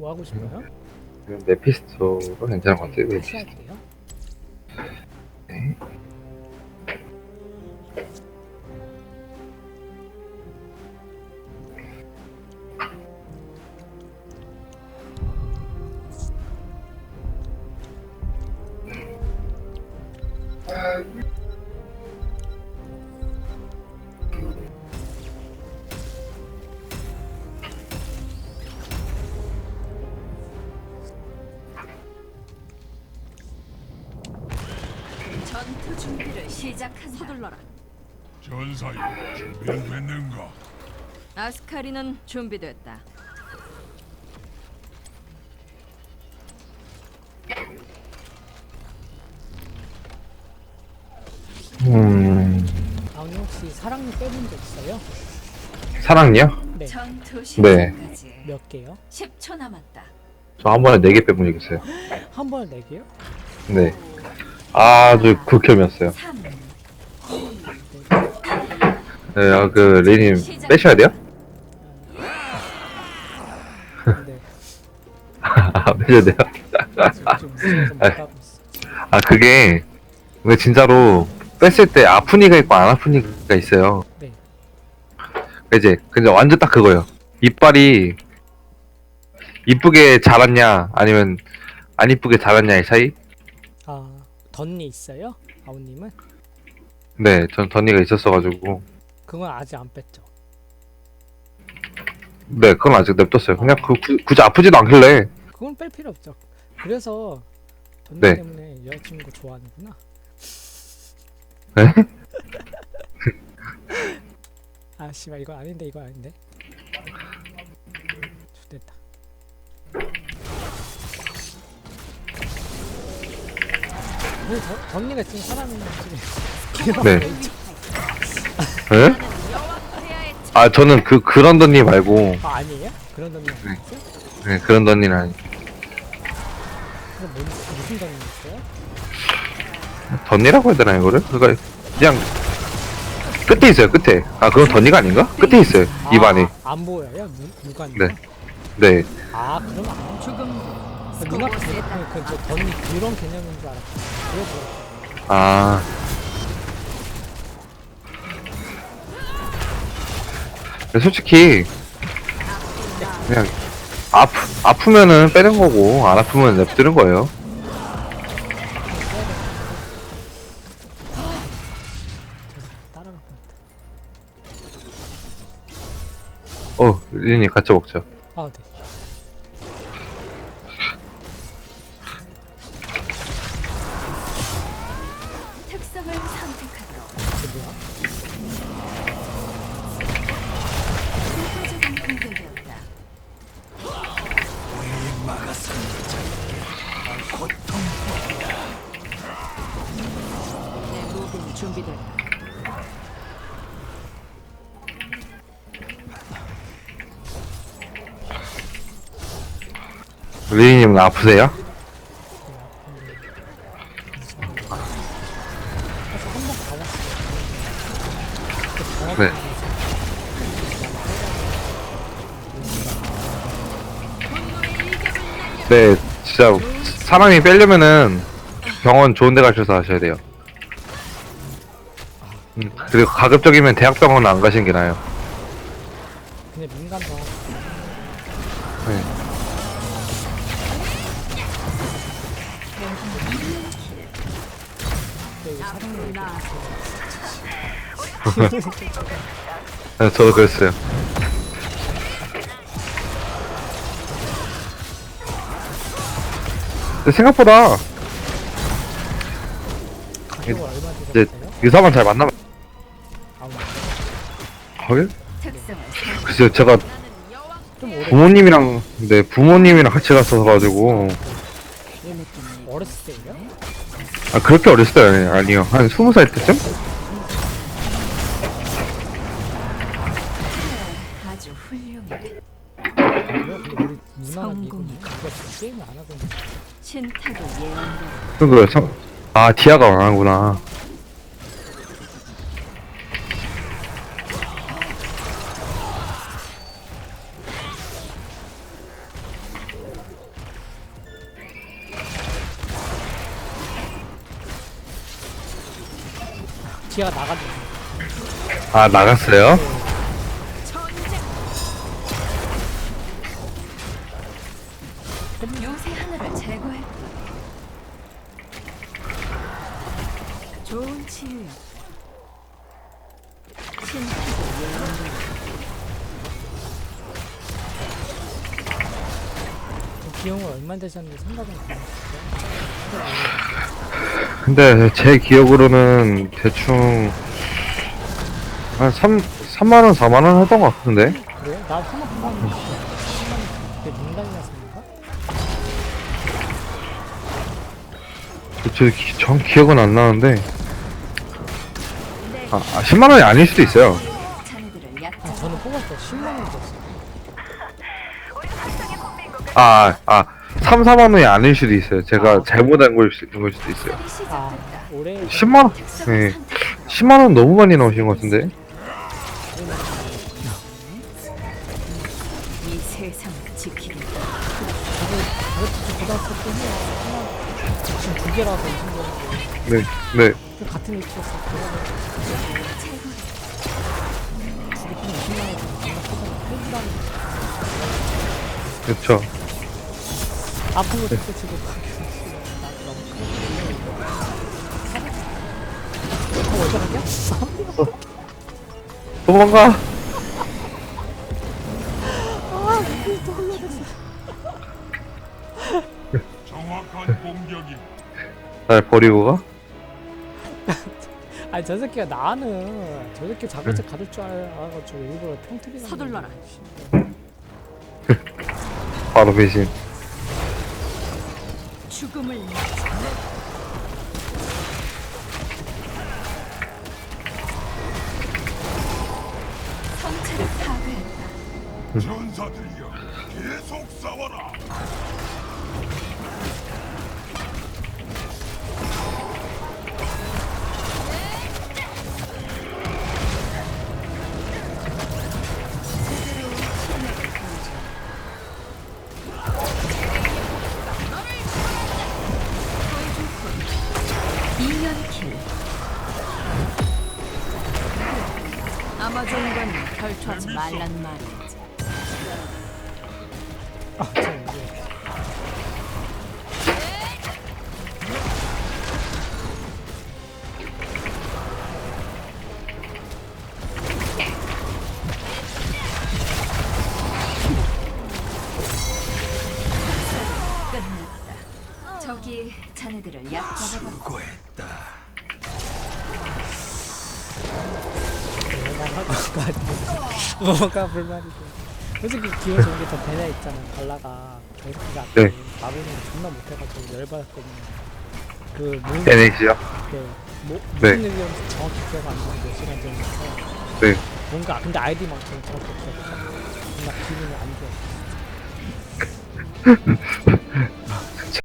뭐 하고 싶어요? 메피스토가 괜찮은 것 같아요. 같이 할게요. 전투 준비를 시작한다. 서둘러라. 전사에 준비는 됐는가? 아스카리는 준비됐다. 음, 아니 혹시 사랑니 빼본 적 있어요? 사랑요? 네. 전투 네. 시작까지 몇 개요? 10초 남았다. 저 한 번에 4개 빼본 적 있어요. 한 번에 네 개요? 네. 아주 극혐이었어요. 3, 네, 아, 그, 레이님, 빼셔야 돼요? 네. 아, 빼셔야 돼요? 아, 그게, 근데 진짜로, 뺐을 때 아픈 이가 있고 안 아픈 이가 있어요. 네. 이제, 근데 완전 딱 그거예요. 이빨이, 이쁘게 자랐냐, 아니면, 안 이쁘게 자랐냐의 차이? 아 덧니 있어요? 아우님은? 네, 전 덧니가 있었어가지고. 그건 아직 안 뺐죠. 네, 그건 아직 냅뒀어요. 그냥 그, 구, 굳이 아프지도 않길래. 그건 뺄 필요 없죠. 그래서 덧니 네. 때문에 여자친구 좋아하는구나. 네? 아 씨발 이거 아닌데 이거 아닌데. 덧니가 지금 지금 네. 네? 아, 저는 그, 그런 덧니 말고, 아 아니에요? 그런 덧니 네. 네, 그런 덧니는 아니. 그럼 뭔, 무슨 덧니 있어요? 덧니라고 해야 되나, 이거를? 그니까, 그냥, 끝에 있어요, 끝에. 아, 그건 덧니가 아닌가? 끝에 있어요, 입안에. 아, 안 보여요? 눈, 누가 네. 네. 아 그럼 안 조금 그 눈앞에 그저 덧니 그런 개념인 줄 알았어. 아. 솔직히, 그냥, 아프, 아프면은 빼는 거고, 안 아프면 냅두는 거예요. 어, 리니 같이 먹자. 아 네. 리니님은 아프세요? 네. 네, 진짜 사람이 빼려면은 병원 좋은 데 가셔서 하셔야 돼요. 음, 그리고 가급적이면 대학병원 안 가시는 게 나아요. 근데 민간 병원 네. 네, 저도 그랬어요. 근데 생각보다 얼마 이제 들었어요? 유사만 잘 만나면 거길? 특성을 글쎄요, 제가 좀 오래 부모님이랑 네 부모님이랑 같이 갔어서 가지고 어렸을 때예요? 아 그렇게 어렸을 때 아니- 아니요 한 스무 살 때쯤? 아주 훌륭해. 있는데 신탁을 예언대. 그거요 성... 아 디아가 안 하구나 뒤가 나가지고 아 나갔어요? 요새 하나를 제거했다. 좋은 예언된다. 그 비용을 얼마 되셨는지 생각은 안 해봤어요. 근데 제 기억으로는 대충 한 3, 3만원 4만원 하던 것 같은데 그래요? 나 한번 뽑았는데 3만 그때 민간이었습니까? 저 기- 정 기억은 안 나는데 아, 아 10만원이 아닐 수도 있어요 아. 저는 뽑았어요 10만 원 줬어요 아, 아 3, 4만 원이 아닐 수도 있어요. 제가 잘못한 걸, 수- 걸 수도 있어요. 이아 시작됐다. 올해 10만 원? 네 10만 원 너무 많이 나오신 것 같은데? 이 세상을 지키겠다. 저도 가르치지 고등학교 때 해요 하나 지금 두 개라서 이 정도인데 네, 네. 그 같은 위치였어 그거는 우리 그냥 20만 원 정도 생각하잖아 헬기라는 그렇죠 나도 너무 크고 어. 어디 가냐? 도망가 정확한 공격이. 날 버리고 가? 아니 저 새끼가 나는 저 새끼 자글자 가질 줄 알아가지고 일부러 평트리 서둘러라. 바로 배신 죽음을 성체를 파괴했다. 전사들이여 계속 싸워라. 결투하지 말란 말이지. 아 저 이제 끝났다. 저기 자네들을 얕잡아봐 뭐가 불만이고 솔직히 기분 좋은 게더 배나 있잖아 발라가 결승가 네. 마블은 존나 못해가지고 열받았거든요 그 무슨 베네시요? 네, 뭐, 네. 무슨 얘기였는지 정확히 기억 안 나는 몇 시간 전이어서 네 뭔가 근데 아이디만큼 정확히 기억 안 나. 존나 기분이 안 좋아